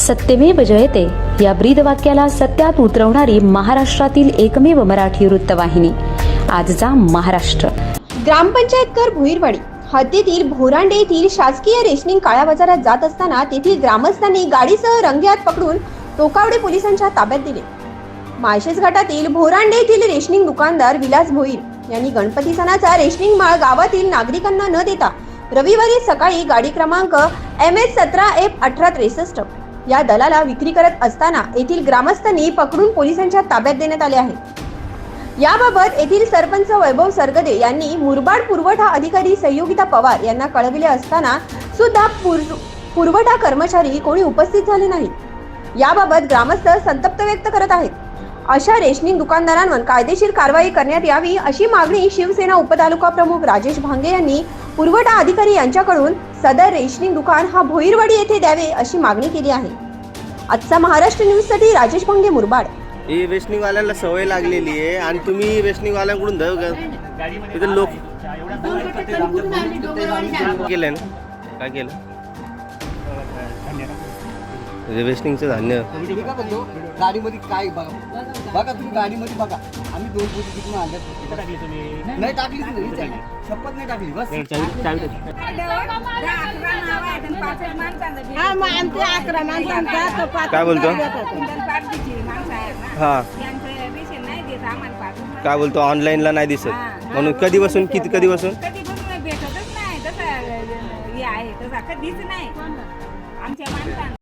सत्यमेव जयते. या ब्रीद वाक्याला सत्यात उतरवणारी महाराष्ट्रातील एकमेव मराठी वृत्तवाहिनी. आजचा महाराष्ट्र. ग्रामपंचायत कर भुईरवाडी. हद्दीतील भोरांडे येथील शासकीय रेशनिंग काळ्या बाजारात जात असताना तेथील ग्रामस्थांनी गाडीसह रंगेहात पकडून टोकावडे पोलिसांच्या ताब्यात दिले. माळशेज घाटातील भोरांडे येथील रेशनिंग दुकानदार विलास भोईर यांनी गणपती सणाचा रेशनिंग माळ गावातील नागरिकांना न देता रविवारी सकाळी गाडी क्रमांक एम एच सतरा एफ अठरा त्रेसष्ट या दलाला विक्री करत असताना येथील ग्रामस्थांनी पकडून पोलिसांच्या ताब्यात देण्यात आले आहे. याबाबत येथील सरपंच वैभव सरगदे यांनी मुरबाड पुरवठा अधिकारी संयोगिता पवार यांना कळविले असताना सुद्धा पुर- पुरवठा कर्मचारी कोणी उपस्थित झाले नाहीत याबाबत ग्रामस्थ संतप्त व्यक्त करत आहेत. अशा रेशनिंग दुकानदारांवर कायदेशीर कारवाई करण्यात यावी अशी मागणी शिवसेना उपतालुका प्रमुख राजेश भांगे यांनी पुरवठा अधिकारी यांच्याकडून सदर रेशनिंग दुकान हा भोईरवाडी येथे द्यावे अशी मागणी केली आहे. आजचा महाराष्ट्र न्यूजसाठी राजेश भांगे मुरबाड. ही वेस्टिंगवाल्यांना सवय लागलेली आहे आणि तुम्ही वेस्टिंगवाल्यांकडून जाऊ का तिथे लोक केलं ना? काय केलं? म्हणजे वेस्टिंगचं धान्य मी काय म्हणतो गाडीमध्ये काय बघा. बघा तुम्ही गाडीमध्ये बघा. आम्ही दोन पोती तिथून आणल्या नाही टाकलीच नाही शपथ नाही टाकली बस. हा मग आमचे अकरा माणसांचा तो पाच काय बोलतो? हा. काय बोलतो? ऑनलाईनला नाही दिसत. म्हणून कधी बसून किती कधी बसून कधी भेटतच नाही. तसं हे आहे तसं कधीच नाही. आमच्या माणसांना.